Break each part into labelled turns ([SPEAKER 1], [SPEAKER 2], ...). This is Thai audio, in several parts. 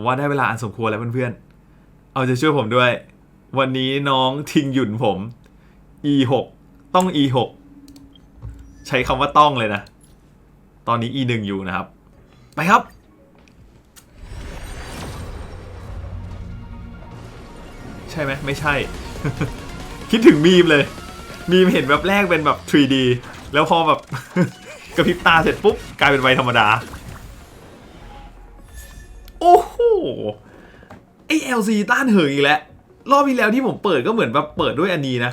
[SPEAKER 1] ผมว่าได้เวลาอันสมควรแล้วเพื่อนๆ เอาใจะช่วยผมด้วย วันนี้น้องทิงหยุ่นผม e 6ต้อง e 6ใช้คำว่าต้องเลยนะ ตอนนี้ e 1อยู่นะครับ ไปครับ ใช่ไหมไม่ใช่ คิดถึงมีมเลย มีมเห็นแบบแรกเป็นแบบ 3D แล้วพอแบบ กระพริบตาเสร็จปุ๊บ กลายเป็นใบธรรมดา ไอ้โหไอ LC ต้านเหิงอีกแล้ว รอบที่แล้วที่ผมเปิดก็เหมือนแบบเปิดด้วยอันนี้นะ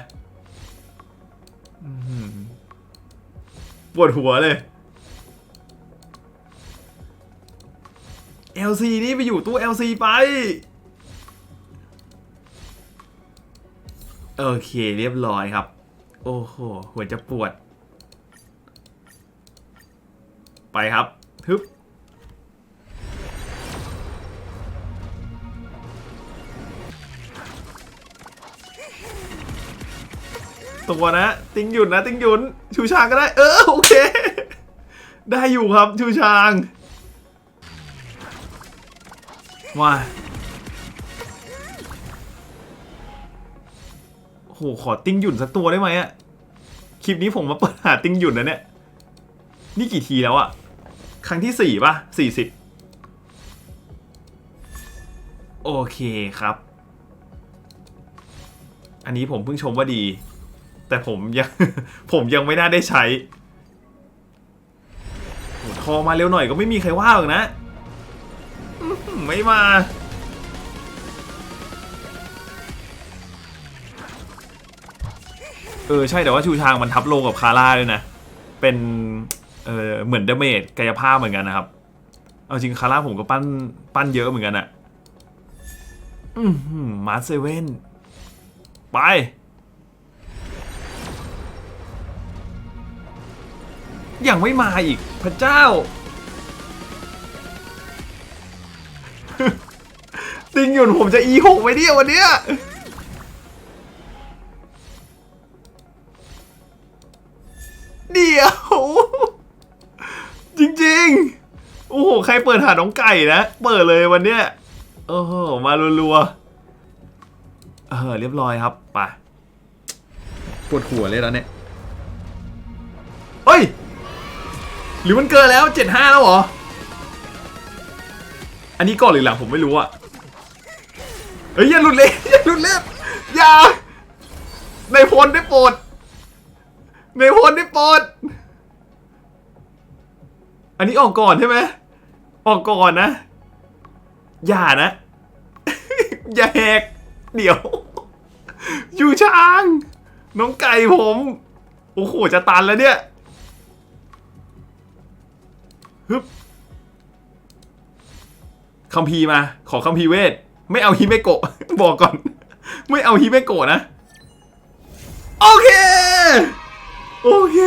[SPEAKER 1] ปวดหัวเลย LC นี่ไปอยู่ตู้ LC ไป โอเคเรียบร้อยครับ โอ้โห หัวจะปวด ไปครับฮึบ ตัวนะ ติงหยุนนะ ติงหยุน ชูชางก็ได้ เออโอเค ได้อยู่ครับชูชางมาโอ้โหขอติงหยุนสักตัวได้ไหมอะคลิปนี้ผมมาเปิดหาติงหยุนนะเนี่ย นี่กี่ทีแล้วอะครั้งที่สี่ป่ะสี่สิบโอเคครับ อันนี้ผมเพิ่งชมว่าดี แต่ผมยัง ผมยังไม่น่าได้ใช้ทอมาเร็วหน่อยก็ไม่มีใครว่าหรอกนะ ไม่มา เออ ใช่แต่ว่าชูชางมันทับโลกับคาร่าด้วยนะ เป็น เออเหมือนเดเมจกายภาพเหมือนกันนะครับ เอาจริงคาร่าผมก็ปั้นปั้นเยอะเหมือนกันอะมมาร์เซเว่นไป ยังไม่มาอีกพระเจ้า ติงหยุนผมจะ e 6 ไปเนี่ยวันเนี้ยเดี๋ยว จริงๆ โอ้โห ใครเปิดหาน้องไก่นะ เปิดเลยวันเนี้ยโอ้โห มารัวๆ เออ เรียบร้อยครับ ไป ปวดหัวเลยแล้วเนี่ย หรือมันเกินแล้วเจ็ดห้าแล้วเหรอ อันนี้ก่อนหรือหลังผมไม่รู้อะเฮ้ยอย่าหลุดเล่นอย่าหลุดเล่นอย่าในพลได้โปรดในพลได้โปรดอันนี้ออกก่อนใช่ไหมออกก่อนนะ อย่านะ อย่าแหก เดี๋ยว อยู่ช้าง น้องไก่ผม โอ้โห จะตันแล้วเนี่ย ฮึบคัมภีมา ขอคัมภีเวท ไม่เอาฮิเมโกะ บอกก่อน ไม่เอาฮิเมโกะนะ โอเค โอเค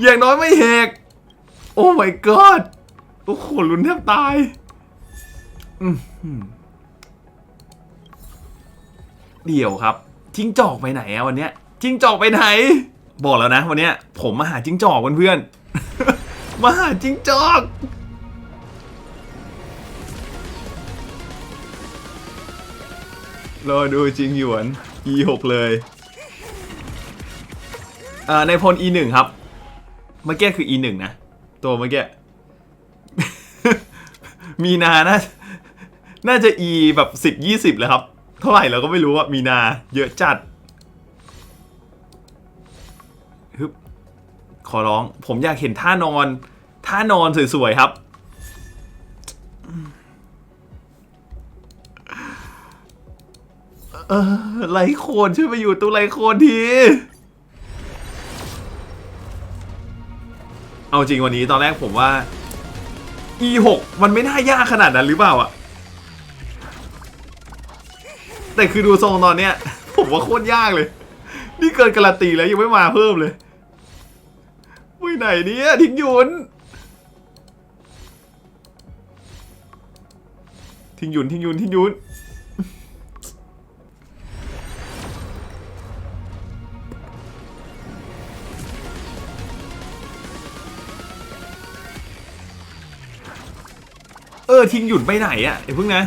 [SPEAKER 1] อย่างน้อยไม่แหก โอ้ my god โอ้โหลุ้นแทบตายเดี๋ยวครับ จิ้งจอกไปไหนอะวันเนี้ยจิ้งจอกไปไหน บอกแล้วนะ วันเนี้ยผมมาหาจิ้งจอกเพื่อนๆ มาหาจิ้งจอกรอดูจริงหยวน e 6 เลยเอ่อในพล e 1 ครับ เมื่อกี้คือ e 1 นะ ตัวเมื่อกี้ มีนาน่าน่าจะ e แบบสิบยี่สิบเลยครับ เท่าไหร่เราก็ไม่รู้อะมีนาเยอะจัดฮึบขอร้อง ผมอยากเห็นท่านอน ท่านอนสวยๆครับ เออไลโคนช่วยมาอยู่ตัวไลโคนที เอาจริงวันนี้ตอนแรกผมว่า e 6 มันไม่น่ายากขนาดนั้นหรือเปล่าอะแต่คือดูทรงตอนเนี้ย ผมว่าโคตรยากเลย นี่เกินการันตีแล้วยังไม่มาเพิ่มเลยไปไหนเนี่ยทิ้งยุน ทิ้งหยุนทิ้งหยุนทิ้งหยุนเออทิ้งหยุนไปไหนอะไอ้พึ่งนะ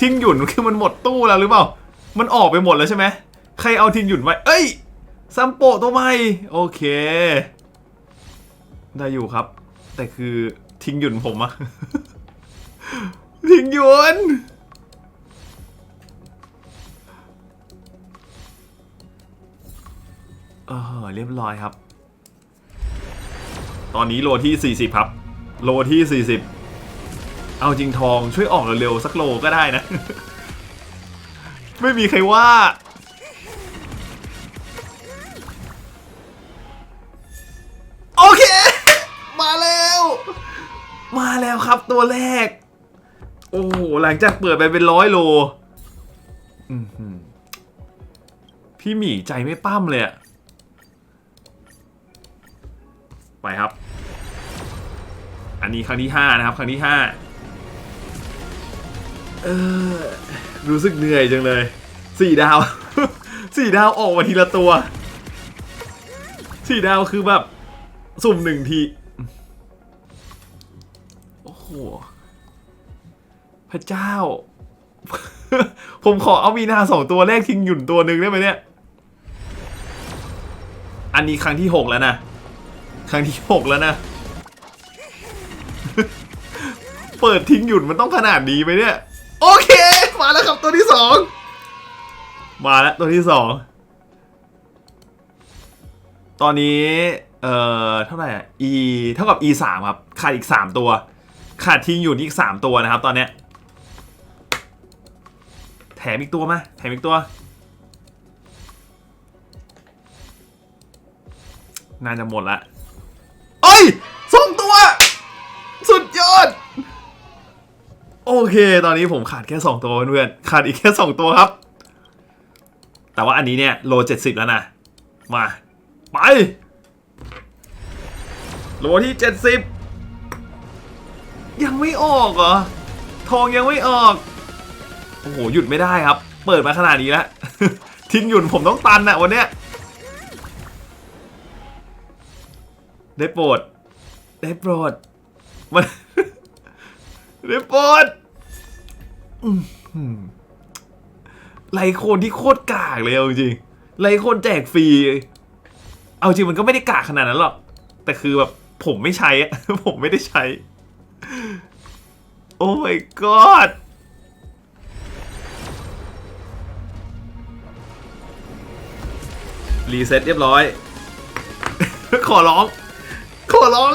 [SPEAKER 1] ทิ้งหยุ่นคือมันหมดตู้แล้วหรือเปล่า มันออกไปหมดแล้วใช่ไหมใครเอาทิ้งหยุ่นไว้ เอ้ยซัมโปะตัวใหม่โอเค ได้อยู่ครับ แต่คือทิ้งหยุ่นผมอะ ทิ้งยุ่นเออเรียบร้อยครับ ตอนนี้โลที่ 40 ครับ โลที่ 40 เอาจริงทองช่วยออกเร็วๆสักโลก็ได้นะ ไม่มีใครว่าโอเค มาแล้ว มาแล้วครับตัวแรก อ้โหหลังจากเปิดไปเป็นร้อยโลพี่หมีใจไม่ปั้มเลยอะไปครับ อันนี้ครั้งที่ห้านะครับ ครั้งที่ห้าเออรู้สึกเหนื่อยจังเลยสี่ดาวสี่ดาวออกมาทีละตัวสี่ดาวคือแบบ สุ่มหนึ่งที โอ้โห พระเจ้า ผมขอเอามีนาสองตัวแรกทิ้งหยุ่นตัวหนึ่งได้ไหมเนี่ย อันนี้ครั้งที่หกแล้วนะ ครั้งที่หกแล้วนะ เปิดทิ้งหยุ่นมันต้องขนาดนี้ไหมเนี่ย โอเค มาแล้วครับตัวที่สอง มาแล้วตัวที่สอง ตอนนี้ เอ่อ เท่าไหร่อะ e เท่ากับ e สามครับ ขาดอีกสามตัวขาดทิ้งหยุ่นอีกสามตัวนะครับตอนเนี้ย มอีกตัวมาแถมอีกตัว น่าจะหมดละเอ้ยสองตัว สุดยอด โอเค ตอนนี้ผมขาดแค่สองตัวเพื่อนๆขาดอีกแค่สองตัวครับ แต่ว่าอันนี้เนี่ยโลเจ็ดสิบแล้วนะ มา ไป โลที่เจ็ดสิบยังไม่ออกเหรอ ทองยังไม่ออก อ้โหหยุดไม่ได้ครับ เปิดมาขนาดนี้แล้ว ทิ้งหยุดผมต้องตันอะวันเนี้ยได้โปรด ได้โปรด มัน ได้โปรดไลโคนที่โคตรกากเลยเอาจริงไลโคนแจกฟรี เอาจริงมันก็ไม่ได้กากขนาดนั้นหรอก แต่คือแบบผมไม่ใช้อะผมไม่ได้ใช้ โอ้ my god รีเซ็ตเรียบร้อย ขอร้อง ขอร้อง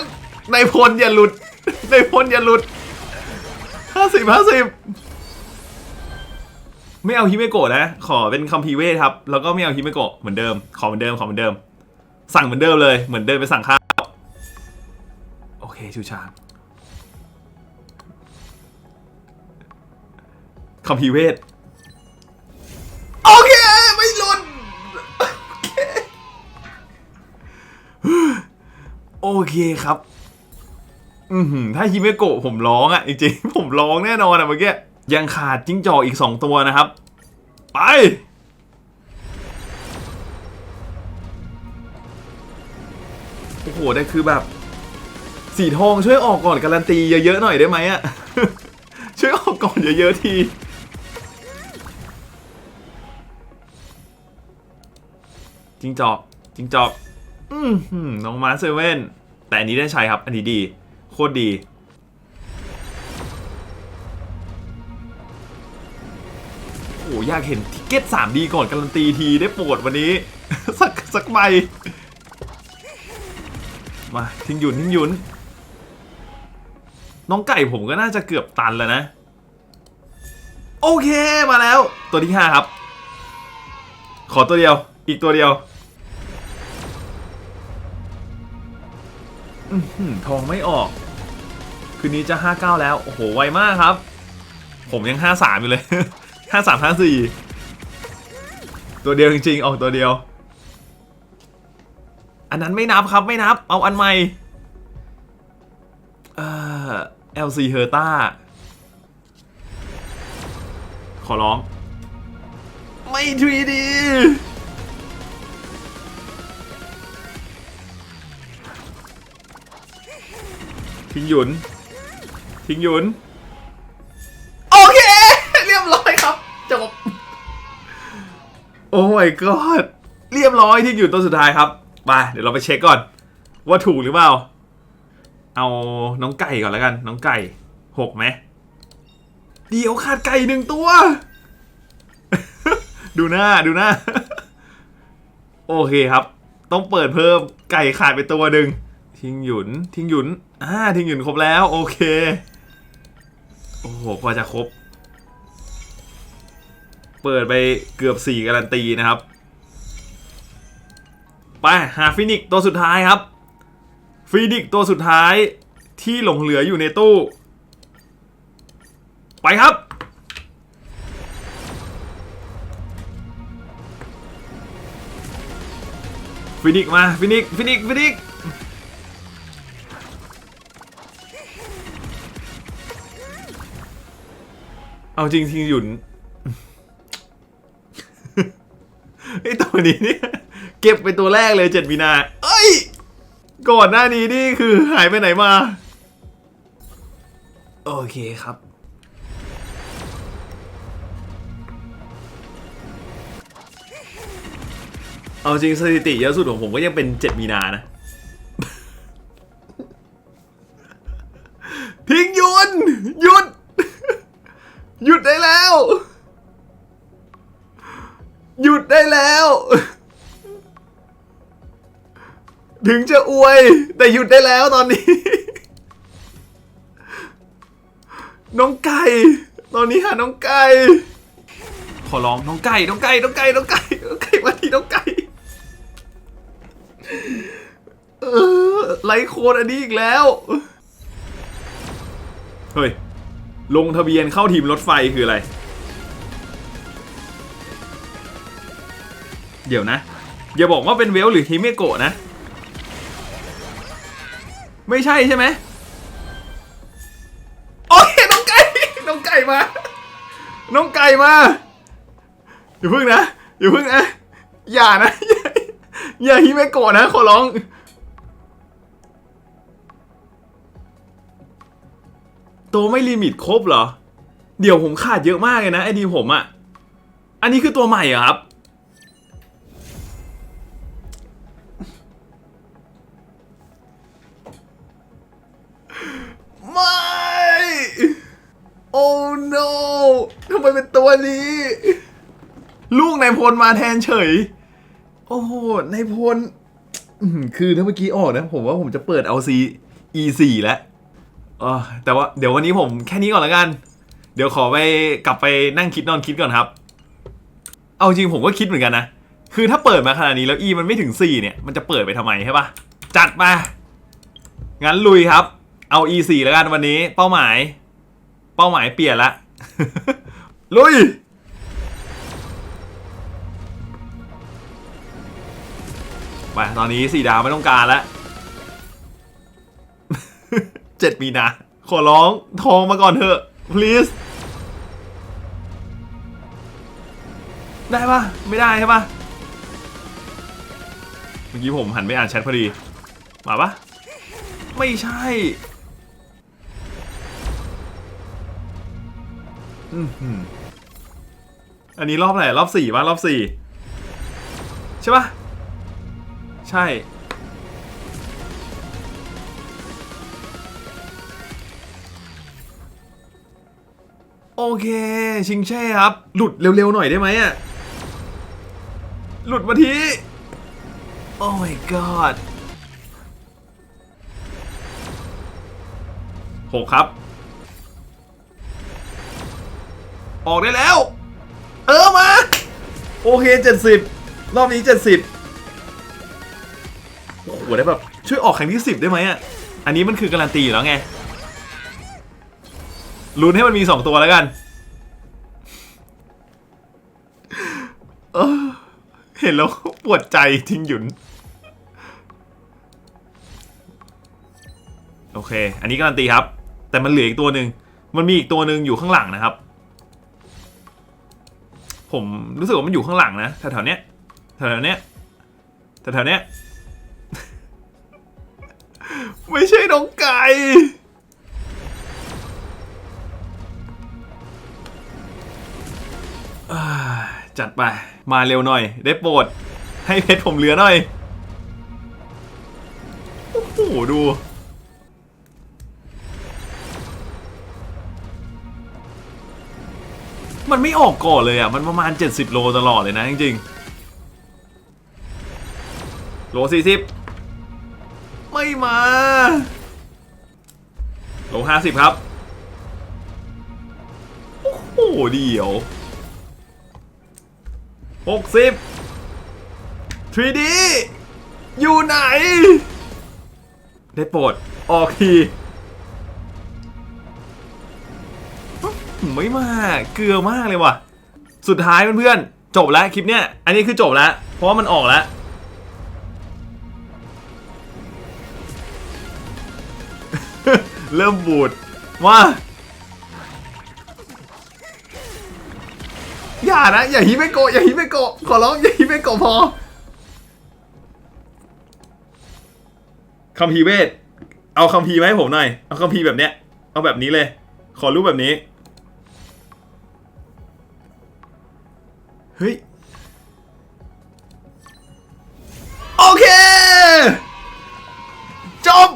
[SPEAKER 1] ในพลอย่าหลุดในพลอย่าหลุดห้าสิบห้าสิบไม่เอาฮิเมโกะนะ ขอเป็นคัมภีเวทครับ แล้วก็ไม่เอาฮิเมโกะเหมือนเดิม ขอเหมือนเดิม ขอเหมือนเดิม สั่งเหมือนเดิมเลย เหมือนเดินไปสั่งข้าว โอเคชูชางคัมภีเวท เคครับ อืถ้าฮิเมโกะผมร้องอะ่ะ จริงๆ ผมร้องแน่นอนอะ่ะเมื่อกี้ ยังขาดจิ้งจอกอีกสองตัวนะครับ ไป โอ้โหได้คือแบบ สีทองช่วยออกก่อนการันตีเยอะๆหน่อยได้ไหมอะช่วยออกก่อนเยอะๆทีจิงจอกจิงจอก อืมน้องมาเซเว่น แต่อันนี้ได้ใช้ครับ อันนี้ดี โคตรดี โอ้อยากเห็นทิกเก็ต 3D ก่อนการันตีทีได้โปรดวันนี้ สักสักใบ มาทิ้งหยุนทิ้งหยุน น้องไก่ผมก็น่าจะเกือบตันแล้วนะ โอเคมาแล้ว ตัวที่ 5 ครับ ขอตัวเดียว อีกตัวเดียว ทองไม่ออก คืนนี้จะ 59 แล้ว โอ้โห ไวมากครับ ผมยัง 53 อยู่เลย 53 54 ตัวเดียวจริงๆ ออกตัวเดียว อันนั้นไม่นับครับไม่นับ เอาอันใหม่ เอ่อ LC h e r t a ขอร้อง ไม่ 3D ทิ้งหยุน ทิ้งหยุน โอเค เรียบร้อยครับ จบ โอ้ my god เรียบร้อยทิ้งหยุนตัวสุดท้ายครับ ไปเดี๋ยวเราไปเช็คก่อน ว่าถูกหรือเปล่า เอาน้องไก่ก่อนแล้วกัน น้องไก่หกไหมเดี๋ยวขาดไก่หนึ่งตัว ดูหน้าดูหน้า โอเคครับ ต้องเปิดเพิ่มไก่ขาดไปตัวหนึ่ง ทิ้งหยุนทิ้งหยุนอ่าทิ้งหยุนครบแล้ว โอเค โอ้โหกว่าจะครบ เปิดไปเกือบ 4 การันตีนะครับ ไป หาฟินิกตัวสุดท้ายครับ ฟินิกตัวสุดท้ายที่หลงเหลืออยู่ในตู้ ไปครับฟินิกมาฟินิกฟินิกฟินิก เอาจริงทิงหยุนไอตัวนี้เนี่ย เก็บไปตัวแรกเลยเจ็ดมีนาเอ้ย ก่อนหน้านี้นี่คือหายไปไหนมา โอเคครับเอาจริงสถิติเยอะสุดของผมก็ยังเป็นเจ็ดมีนานะ หยุดได้แล้ว หยุดได้แล้ว ถึงจะอวย แต่หยุดได้แล้วตอนนี้ น้องไก่ ตอนนี้หาน้องไก่ ขอร้องน้องไก่ น้องไก่ น้องไก่ น้องไก่ น้องไก่มาทีน้องไก่เออไลโคนอันนี้อีกแล้ว เฮ้ย ลงทะเบียนเข้าทีมรถไฟคืออะไร เดี๋ยวนะ อย่าบอกว่าเป็นเวลหรือฮิเมโกะนะ ไม่ใช่ใช่ไหมโอ้ยน้องไก่น้องไก่มา น้องไก่มา อย่าพึ่งนะ อย่าพึ่งนะ อย่านะ อย่าอย่าฮิเมโกะนะ ขอร้อง ตัวไม่ลิมิตครบเหรอ เดี๋ยวผมขาดเยอะมากเลยนะไอดีผมอะอันนี้คือตัวใหม่ครับ ไม่ โอ้ no ทำไมเป็นตัวนี้ ลูกนายพลมาแทนเฉย โอ้โหนายพลอื้อหือคือถ้าเมื่อกี้ออกนะ ผมว่าผมจะเปิดเอาซี E4 แล้ว เออแต่ว่าเดี๋ยววันนี้ผมแค่นี้ก่อนละกัน เดี๋ยวขอไปกลับไปนั่งคิดนอนคิดก่อนครับ เอาจริงผมก็คิดเหมือนกันนะ คือถ้าเปิดมาขนาดนี้แล้ว E มันไม่ถึง 4 เนี่ย มันจะเปิดไปทำไมใช่ปะจัดมา งั้นลุยครับ เอา E4 แล้วกันวันนี้ เป้าหมาย เป้าหมายเปลี่ยนละ ลุยไปตอนนี้สี่ดาวไม่ต้องการแล้ว เจ็ดมีนา ขอร้องทองมาก่อนเถอะ please ได้ปะไม่ได้ใช่ปะเมื่อกี้ผมหันไปอ่านแชทพอดี มาปะไม่ใช่อืมอันนี้รอบไหนรอบสี่ปะรอบสี่ใช่ปะใช่ โอเค ชิงแช่ครับ หลุดเร็วๆหน่อยได้ไหมอะหลุดมาทีโอ้ my god หกครับ ออกได้แล้ว เออมา โอเคเจ็ดสิบรอบนี้เจ็ดสิบโอ้โหได้แบบ ช่วยออกครั้งที่สิบได้ไหมอะ อันนี้มันคือการันตีอยู่แล้วไง ลุ้นให้มันมีสองตัวแล้วกันเออเห็นแล้วปวดใจทิ้งหยุน โอเค อันนี้การันตีครับ แต่มันเหลืออีกตัวหนึ่งมันมีอีกตัวหนึ่งอยู่ข้างหลังนะครับ ผมรู้สึกว่ามันอยู่ข้างหลังนะแถวๆเนี้ยแถวๆเนี้ยแถวๆเนี้ย ไม่ใช่น้องไก่ จัดไป มาเร็วหน่อย ได้โปรด ให้เพชรผมเหลือหน่อย โอ้โห ดู มันไม่ออกก่อนเลยอะ มันประมาณ 70 โลตลอดเลยนะจริงๆ โล 40 ไม่มา โล 50 ครับ โอ้โห เดี๋ยว 60 3D อยู่ไหน ได้โปรด ออกที ไม่มาเกลือมากเลยว่ะ สุดท้ายเพื่อนๆ จบแล้วคลิปเนี้ย อันนี้คือจบแล้ว เพราะว่ามันออกแล้วเริ่มบูดว่า อย่านะ อย่าฮิเมโกะอย่าฮิเมโกะขอร้องอย่าฮิเมโกะพอคำมภีเวทเอาคำพีร์มาให้ผมหน่อย เอาคำพีแบบเนี้ย เอาแบบนี้เลย ขอรูปแบบนี้ เฮ้ย โอเค จบ